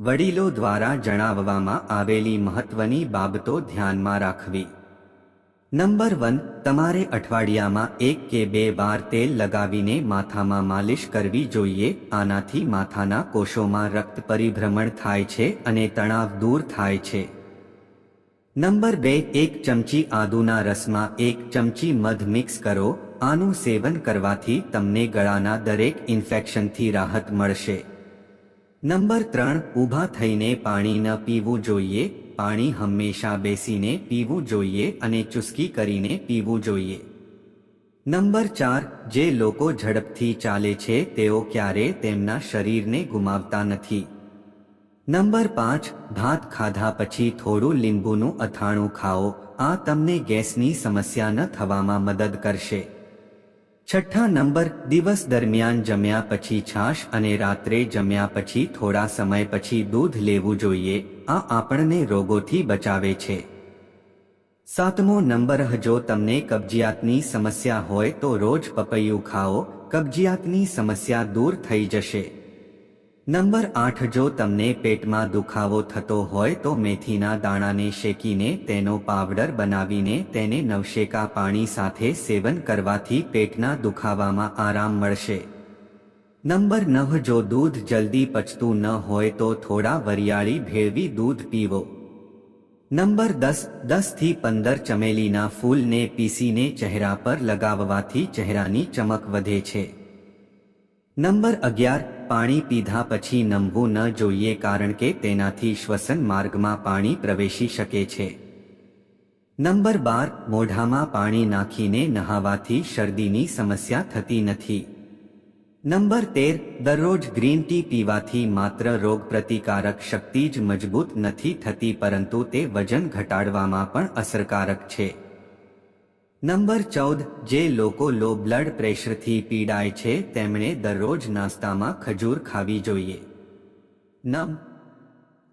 વડીલો દ્વારા જણાવવામાં આવેલી મહત્વની બાબતો ધ્યાનમાં રાખવી. નંબર વન, તમારે અઠવાડિયામાં એક કે બે વાર તેલ લગાવીને માથામાં માલિશ કરવી જોઈએ. આનાથી માથાના કોષોમાં રક્ત પરિભ્રમણ થાય છે અને તણાવ દૂર થાય છે. નંબર બે, એક ચમચી આદુના રસમાં એક ચમચી મધ મિક્સ કરો. આનું સેવન કરવાથી તમને ગળાના દરેક ઇન્ફેક્શનથી રાહત મળશે. નંબર ત્રણ, ઊભા થઈને પાણી ન પીવું જોઈએ, પાણી હંમેશા બેસીને પીવું જોઈએ અને ચુસ્કી કરીને પીવું જોઈએ. નંબર ચાર, જે લોકો ઝડપથી ચાલે છે, તેઓ ક્યારે તેમના શરીરને ગુમાવતા નથી. નંબર પાંચ, ભાત ખાધા પછી થોડું લીંબુનું અથાણું ખાઓ, આ તમને ગેસની સમસ્યા ન થવામાં મદદ કરશે. છઠ્ઠા નંબર, દિવસ દરમિયાન જમ્યા પછી છાશ અને રાત્રે જમ્યા પછી થોડા સમય પછી દૂધ લેવું જોઈએ, આ આપણને રોગોથી બચાવે છે. સાતમો નંબર, જો તમને કબજિયાતની સમસ્યા હોય તો રોજ પપૈયું ખાઓ, કબજિયાતની સમસ્યા દૂર થઈ જશે. નંબર આઠ, જો તમને પેટમાં દુખાવો થતો હોય તો મેથીના દાણાને શેકીને તેનો પાવડર બનાવીને તેને નવશેકા પાણી સાથે સેવન કરવાથી પેટના દુખાવામાં આરામ મળશે. નંબર નવ, જો દૂધ જલ્દી પચતું ન હોય તો થોડા વરિયાળી ભેળવી દૂધ પીવો. નંબર દસ, દસથી પંદર ચમેલીના ફૂલને પીસીને ચહેરા પર લગાવવાથી ચહેરાની ચમક વધે છે. નંબર અગિયાર, પાણી પીધા પછી નમવું ન જોઈએ કારણ કે તેનાથી શ્વસન માર્ગમાં પાણી પ્રવેશી શકે છે. નંબર બાર, મોઢામાં પાણી નાખીને નહાવાથી શરદીની સમસ્યા થતી નથી. નંબર તેર, દરરોજ ગ્રીન ટી પીવાથી માત્ર રોગ પ્રતિકારક શક્તિ જ મજબૂત નથી થતી પરંતુ તે વજન ઘટાડવામાં પણ અસરકારક છે. નંબર ચૌદ, જે લોકો લો બ્લડ પ્રેશરથી પીડાય છે, તેમણે દરરોજ નાસ્તામાં ખજૂર ખાવી જોઈએ. નમ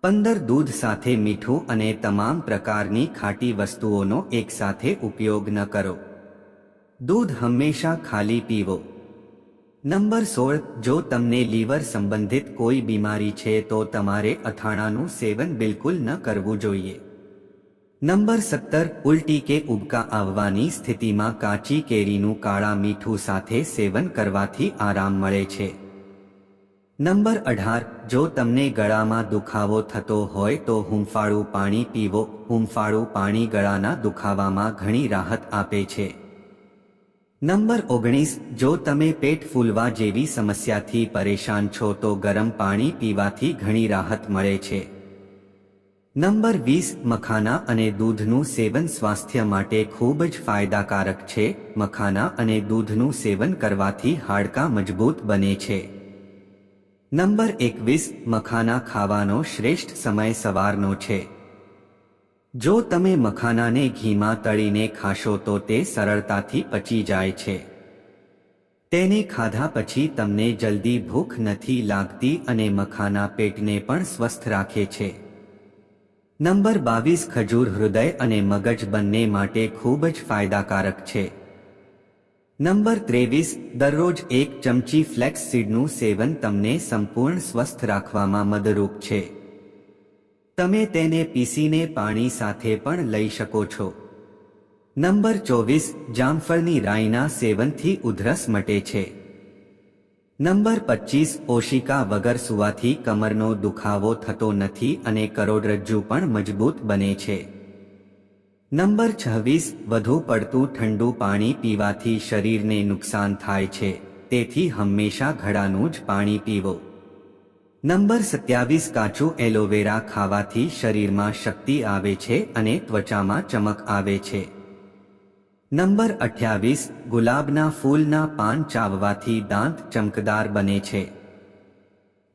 પંદર દૂધ સાથે મીઠું અને તમામ પ્રકારની ખાટી વસ્તુઓનો એકસાથે ઉપયોગ ન કરો. દૂધ હંમેશા ખાલી પીવો. નંબર સોળ, જો તમને લીવર સંબંધિત કોઈ બીમારી છે, તો તમારે અથાણાનું સેવન બિલકુલ ન કરવું જોઈએ. નંબર સત્તર, ઉલટી કે ઉબકા આવવાની સ્થિતિમાં કાચી કેરીનું કાળા મીઠું સાથે સેવન કરવાથી આરામ મળે છે. નંબર અઢાર, જો તમને ગળામાં દુખાવો થતો હોય તો હુંફાળું પાણી પીવો. હુંફાળું પાણી ગળાના દુખાવામાં ઘણી રાહત આપે છે. નંબર ઓગણીસ, જો તમે પેટ ફૂલવા જેવી સમસ્યાથી પરેશાન છો તો ગરમ પાણી પીવાથી ઘણી રાહત મળે છે. નંબર વીસ, મખાના અને દૂધનું સેવન સ્વાસ્થ્ય માટે ખૂબ જ ફાયદાકારક છે. મખાના અને દૂધનું સેવન કરવાથી હાડકાં મજબૂત બને છે. નંબર એકવીસ, મખાના ખાવાનો શ્રેષ્ઠ સમય સવારનો છે. જો તમે મખાનાને ઘીમાં તળીને ખાશો તો તે સરળતાથી પચી જાય છે. તેને ખાધા પછી તમને જલ્દી ભૂખ નથી લાગતી અને મખાના પેટને પણ સ્વસ્થ રાખે છે. નંબર બાવીસ ખજૂર હૃદય અને મગજ બંને માટે ખૂબ જ ફાયદાકારક છે. નંબર ત્રેવીસ, દરરોજ એક ચમચી ફ્લેક્સ સીડનું સેવન તમને સંપૂર્ણ સ્વસ્થ રાખવામાં મદદરૂપ છે. તમે તેને પીસીને પાણી સાથે પણ લઈ શકો છો. નંબર ચોવીસ, જામફળની રાઈના સેવનથી ઉધરસ મટે છે. નંબર પચીસ ઓશિકા વગર સુવાથી કમરનો દુખાવો થતો નથી અને કરોડરજ્જુ પણ મજબૂત બને છે. નંબર છવ્વીસ, વધુ પડતું ઠંડુ પાણી પીવાથી શરીરને નુકસાન થાય છે, તેથી હંમેશા ઘડાનું જ પાણી પીવો. નંબર સત્યાવીસ, કાચું એલોવેરા ખાવાથી શરીરમાં શક્તિ આવે છે અને ત્વચામાં ચમક આવે છે. નંબર અઠ્યાવીસ, ગુલાબના ફૂલના પાન ચાવવાથી દાંત ચમકદાર બને છે.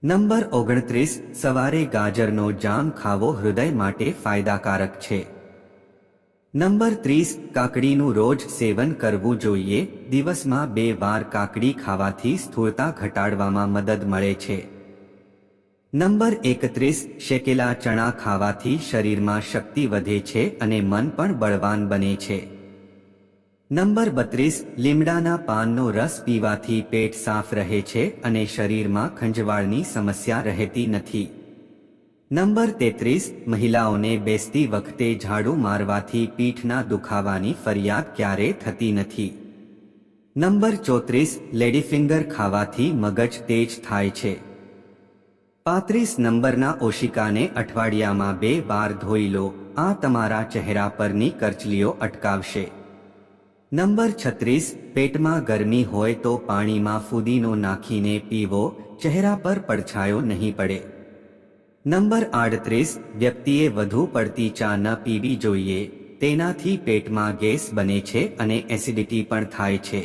નંબર ઓગણત્રીસ, સવારે ગાજરનો જામ ખાવો હૃદય માટે ફાયદાકારક છે. નંબર ત્રીસ, કાકડીનું રોજ સેવન કરવું જોઈએ, દિવસમાં બે વાર કાકડી ખાવાથી સ્થૂળતા ઘટાડવામાં મદદ મળે છે. નંબર એકત્રીસ, શેકેલા ચણા ખાવાથી શરીરમાં શક્તિ વધે છે અને મન પણ બળવાન બને છે. નંબર બત્રીસ, લીમડાના પાનનો રસ પીવાથી પેટ સાફ રહે છે અને શરીરમાં ખંજવાળની સમસ્યા રહેતી નથી. નંબર તેત્રીસ, મહિલાઓને બેસતી વખતે ઝાડુ મારવાથી પીઠના દુખાવાની ફરિયાદ ક્યારે થતી નથી? નંબર ચોત્રીસ, લેડીફિંગર ખાવાથી મગજ તેજ થાય છે. પાંત્રીસ, નંબરના ઓશિકાને અઠવાડિયામાં બે વાર ધોઈ લો. આ તમારા ચહેરા પરની કરચલીઓ અટકાવશે. નંબર છત્રીસ, પેટમાં ગરમી હોય તો પાણીમાં ફુદીનો નાખીને પીવો, ચહેરા પર પડછાયો નહીં પડે. નંબર આડત્રીસ, વ્યક્તિએ વધુ પડતી ચા ન પીવી જોઈએ, તેનાથી પેટમાં ગેસ બને છે અને એસિડિટી પણ થાય છે.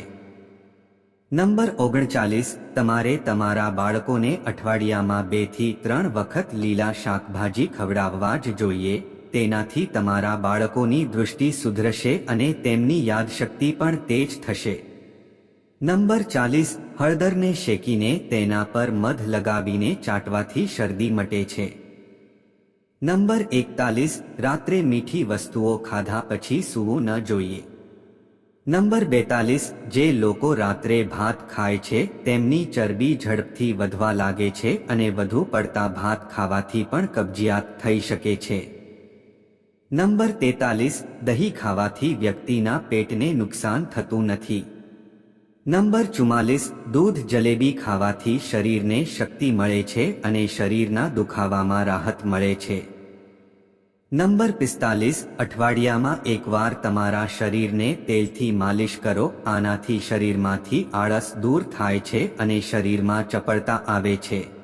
નંબર ઓગણચાલીસ, તમારે તમારા બાળકોને અઠવાડિયામાં બેથી ત્રણ વખત લીલા શાકભાજી ખવડાવવા જ જોઈએ તેનાથી તમારા બાળકોની દૃષ્ટિ સુધરશે અને તેમની યાદશક્તિ પણ તેજ થશે. નંબર ચાલીસ, હળદરને શેકીને તેના પર મધ લગાવીને ચાટવાથી શરદી મટે છે. નંબર એકતાલીસ, રાત્રે મીઠી વસ્તુઓ ખાધા પછી સૂવું ન જોઈએ. નંબર બેતાલીસ, જે લોકો રાત્રે ભાત ખાય છે, તેમની ચરબી ઝડપથી વધવા લાગે છે અને વધુ પડતા ભાત ખાવાથી પણ કબજિયાત થઈ શકે છે. નંબર તેતાલીસ, દહીં ખાવાથી વ્યક્તિના પેટને નુકસાન થતું નથી. નંબર ચુમ્માલીસ, દૂધ જલેબી ખાવાથી શરીરને શક્તિ મળે છે અને શરીરના દુખાવામાં રાહત મળે છે. નંબર પિસ્તાલીસ, અઠવાડિયામાં એકવાર તમારા શરીરને તેલથી માલિશ કરો, આનાથી શરીરમાંથી આળસ દૂર થાય છે અને શરીરમાં ચપળતા આવે છે.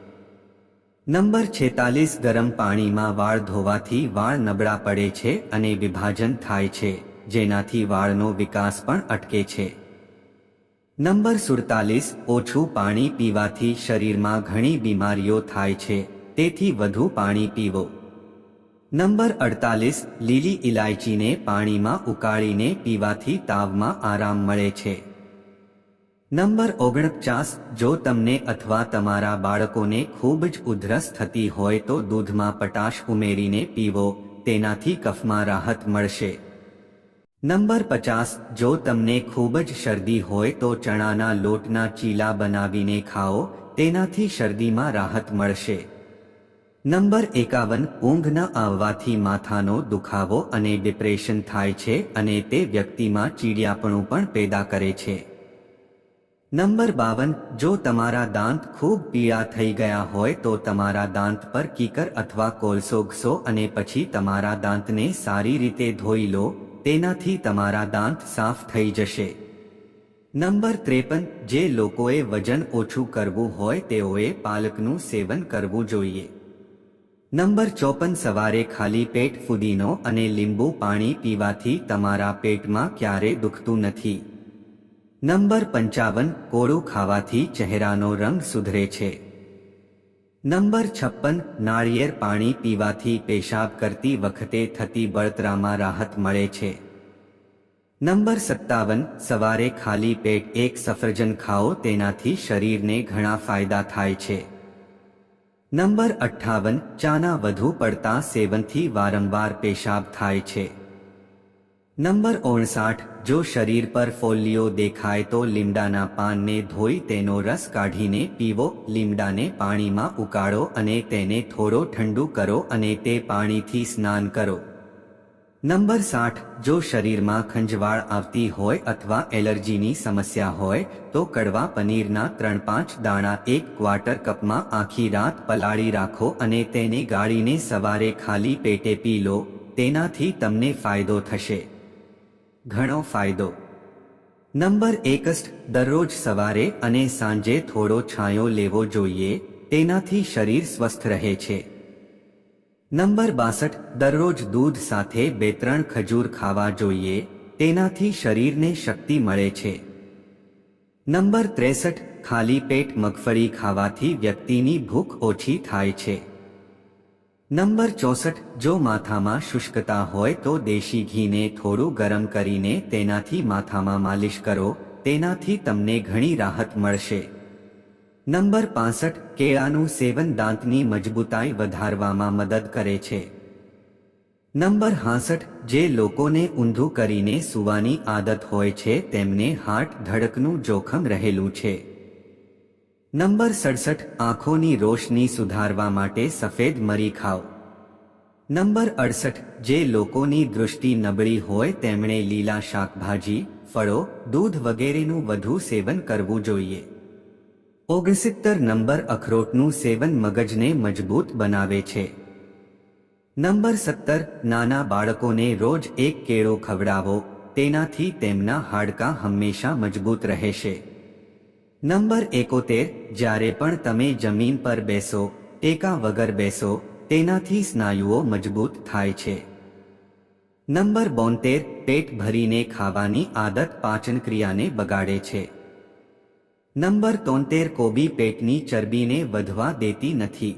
નંબર છેતાલીસ ગરમ પાણીમાં વાળ ધોવાથી વાળ નબળા પડે છે અને વિભાજન થાય છે, જેનાથી વાળનો વિકાસ પણ અટકે છે. નંબર સુડતાલીસ, ઓછું પાણી પીવાથી શરીરમાં ઘણી બીમારીઓ થાય છે, તેથી વધુ પાણી પીવો. નંબર અડતાલીસ, લીલી ઇલાયચીને પાણીમાં ઉકાળીને પીવાથી તાવમાં આરામ મળે છે. નંબર ઓગણપચાસ, જો તમને અથવા તમારા બાળકોને ખૂબ જ ઉધરસ થતી હોય તો દૂધમાં પટાશ ઉમેરીને પીવો, તેનાથી કફમાં રાહત મળશે. નંબર પચાસ, જો તમને ખૂબ જ શરદી હોય તો ચણાના લોટના ચીલા બનાવીને ખાઓ, તેનાથી શરદીમાં રાહત મળશે. નંબર એકાવન, ઊંઘ ન આવવાથી માથાનો દુખાવો અને ડિપ્રેશન થાય છે અને તે વ્યક્તિમાં ચીડિયાપણું પણ પેદા કરે છે. નંબર બાવન, જો તમારા દાંત ખૂબ પીળા થઈ ગયા હોય તો તમારા દાંત પર કીકર અથવા કોલસો ઘસો અને પછી તમારા દાંતને સારી રીતે ધોઈ લો, તેનાથી તમારા દાંત સાફ થઈ જશે. નંબર ત્રેપન, જે લોકોએ વજન ઓછું કરવું હોય તેઓએ પાલકનું સેવન કરવું જોઈએ. નંબર ચોપન, સવારે ખાલી પેટ ફુદીનો અને લીંબુ પાણી પીવાથી તમારા પેટમાં ક્યારે દુખતું નથી. નંબર પંચાવન કોળું ખાવાથી ચહેરાનો રંગ સુધરે છે. નંબર છપ્પન નાળિયેર પાણી પીવાથી પેશાબ કરતી વખતે થતી બળતરામાં રાહત મળે છે. નંબર સત્તાવન સવારે ખાલી પેટ એક સફરજન ખાઓ તેનાથી શરીરને ઘણા ફાયદા થાય છે. નંબર અઠ્ઠાવન ચાના વધુ પડતા સેવનથી વારંવાર પેશાબ થાય છે. નંબર ઓણસાઠ જો શરીર પર ફોલ્લીઓ દેખાય તો લીમડાના પાનને ધોઈ તેનો રસ કાઢીને પીવો, લીમડાને પાણીમાં ઉકાળો અને તેને થોડો ઠંડુ કરો અને તે પાણીથી સ્નાન કરો. નંબર સાઠ, જો શરીરમાં ખંજવાળ આવતી હોય અથવા એલર્જીની સમસ્યા હોય, તો કડવા પનીરના ત્રણ પાંચ દાણા એક ક્વાર્ટર કપમાં આખી રાત પલાળી રાખો અને તેને ગાળીને સવારે ખાલી પેટે પી લો, તેનાથી તમને ફાયદો થશે. ઘણો ફાયદો. નંબર એકસ્ટ, દરરોજ સવારે અને સાંજે થોડો છાંયો લેવો જોઈએ, તેનાથી શરીર સ્વસ્થ રહે છે. નંબર બાસઠ, દરરોજ દૂધ સાથે બે ત્રણ ખજૂર ખાવા જોઈએ, તેનાથી શરીરને શક્તિ મળે છે. નંબર ત્રેસઠ, ખાલી પેટ મગફળી ખાવાથી વ્યક્તિની ભૂખ ઓછી થાય છે. નંબર ચોસઠ, જો માથામાં શુષ્કતા હોય તો દેશી ઘીને થોડું ગરમ કરીને તેનાથી માથામાં માલિશ કરો, તેનાથી તમને ઘણી રાહત મળશે. નંબર પાસઠ, કેળાનું સેવન દાંતની મજબૂતાઈ વધારવામાં મદદ કરે છે. નંબર હાસઠ, જે લોકોને ઊંધું કરીને સુવાની આદત હોય છે, તેમને હાર્ટ ધડકનું જોખમ રહેલું છે. નંબર સડસઠ, આંખોની રોશની સુધારવા માટે સફેદ મરી ખાઓ. નંબર અડસઠ, જે લોકોની દૃષ્ટિ નબળી હોય તેમણે લીલા શાકભાજી, ફળો, દૂધ વગેરેનું વધુ સેવન કરવું જોઈએ. ઓગણસિત્તર નંબર અખરોટનું સેવન મગજને મજબૂત બનાવે છે. નંબર સત્તર, નાના બાળકોને રોજ એક કેળો ખવડાવો, તેનાથી તેમના હાડકાં હંમેશા મજબૂત રહેશે. નંબર એકોતેર, જ્યારે પણ તમે જમીન પર બેસો, ટેકા વગર બેસો, તેનાથી સ્નાયુઓ મજબૂત થાય છે. નંબર બોતેર, પેટ ભરીને ખાવાની આદત પાચન ક્રિયાને બગાડે છે. નંબર તોતેર, કોબી પેટની ચરબીને વધવા દેતી નથી.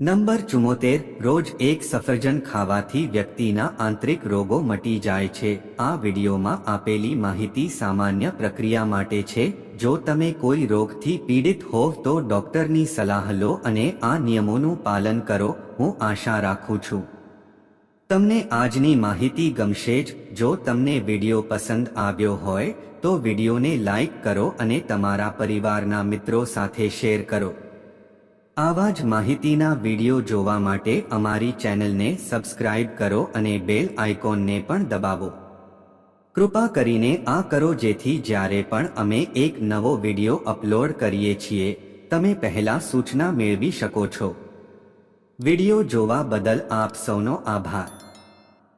નંબર ચુમ્મોતેર રોજ એક સફરજન ખાવાથી વ્યક્તિના આંતરિક રોગો મટી જાય છે. આ વિડીયોમાં આપેલી માહિતી સામાન્ય પ્રક્રિયા માટે છે. જો તમે કોઈ રોગથી પીડિત હોવ તો ડોક્ટરની સલાહ લો અને આ નિયમોનું પાલન કરો, હું આશા રાખું છું. તમને આજની માહિતી ગમશે જ. જો તમને વીડિયો પસંદ આવ્યો હોય, તો વિડીયોને લાઈક કરો અને તમારા પરિવારના મિત્રો સાથે શેર કરો. આવા જ માહિતીના વીડિયો જોવા માટે અમારી ચેનલને સબસ્ક્રાઇબ કરો અને બેલ આઇકોનને પણ દબાવો. કૃપા કરીને આ કરો જેથી જ્યારે પણ અમે એક નવો વીડિયો અપલોડ કરીએ છીએ, તમે પહેલા સૂચના મેળવી શકો છો. વીડિયો જોવા બદલ આપ સૌનો આભાર.